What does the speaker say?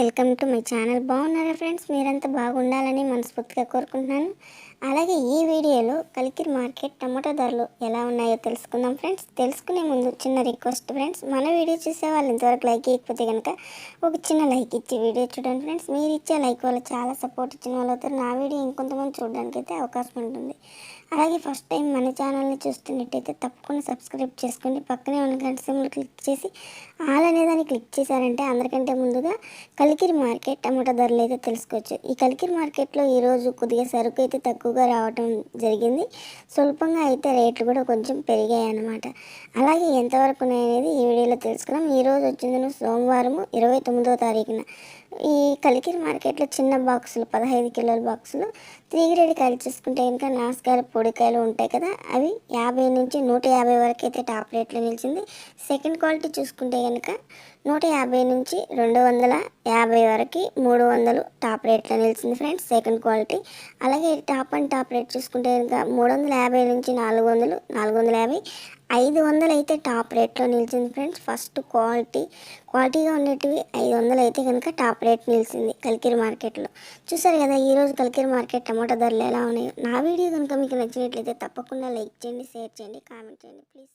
Welcome to my channel. బాగున్నారా friends? మీరంతా బాగుండాలని మనస్ఫూర్తిగా కోరుకుంటున్నాను. అలాగే ఈ వీడియోలో కలికిరి మార్కెట్ టమాటా ధరలు ఎలా ఉన్నాయో తెలుసుకుందాం ఫ్రెండ్స్. తెలుసుకునే ముందు చిన్న రిక్వెస్ట్ ఫ్రెండ్స్. మన వీడియో చూసే వాళ్ళు ఇంతవరకు లైక్ ఇవ్వకపోతే కనుక ఒక చిన్న లైక్ ఇచ్చి వీడియో చూడండి ఫ్రెండ్స్. మీరు ఇచ్చే లైక్ వల్ల చాలా సపోర్ట్ ఇచ్చిన వాళ్ళు అవుతారు. నా వీడియో ఇంకొంతమంది చూడడానికి అయితే అవకాశం ఉంటుంది. అలాగే ఫస్ట్ టైం మన ఛానల్ని చూస్తున్నట్టయితే తప్పకుండా సబ్స్క్రైబ్ చేసుకోండి. పక్కనే ఉన్న గంట సింబల్ క్లిక్ చేసి ఆల్ అనేదాన్ని క్లిక్ చేశారంటే అందరికంటే ముందుగా కలికిరి మార్కెట్ టమాటా ధరలు అయితే తెలుసుకోవచ్చు. ఈ కలికిరి మార్కెట్లో ఈరోజు కొద్దిగా సరుకు అయితే తక్కువగా రావటం జరిగింది. స్వల్పంగా అయితే రేట్లు కూడా కొంచెం పెరిగాయి అన్నమాట. అలాగే ఎంతవరకు ఉన్నాయనేది ఈ వీడియోలో తెలుసుకున్నాం. ఈరోజు వచ్చింది సోమవారం ఇరవై తొమ్మిదో తారీఖున. ఈ కలికిరి మార్కెట్లో చిన్న బాక్సులు పదహైదు కిలోల బాక్సులు త్రీ గ్రేడ్ కాయలు చూసుకుంటే కనుక నాసుకాయలు పొడికాయలు ఉంటాయి కదా అవి యాభై నుంచి నూట యాభై వరకు అయితే టాప్ రేట్లో నిలిచింది. సెకండ్ క్వాలిటీ చూసుకుంటే కనుక నూట యాభై నుంచి రెండు వందల యాభై యాభై వరకు మూడు వందలు టాప్ రేట్లో నిలిచింది ఫ్రెండ్స్ సెకండ్ క్వాలిటీ అలాగే టాప్ అండ్ టాప్ రేట్ చూసుకుంటే కనుక మూడు వందల యాభై నుంచి నాలుగు వందలు నాలుగు వందల యాభై ఐదు వందలు అయితే టాప్ రేట్లో నిలిచింది ఫ్రెండ్స్ ఫస్ట్ క్వాలిటీ క్వాలిటీగా ఉండేటివి ఐదు వందలు అయితే కనుక టాప్ రేట్ నిలిచింది కలికిరి మార్కెట్లో. చూసారు కదా ఈరోజు కలికిరి మార్కెట్ టమాటా ధరలు ఎలా ఉన్నాయో. నా వీడియో కనుక మీకు నచ్చినట్లయితే తప్పకుండా లైక్ చేయండి షేర్ చేయండి కామెంట్ చేయండి. ప్లీజ్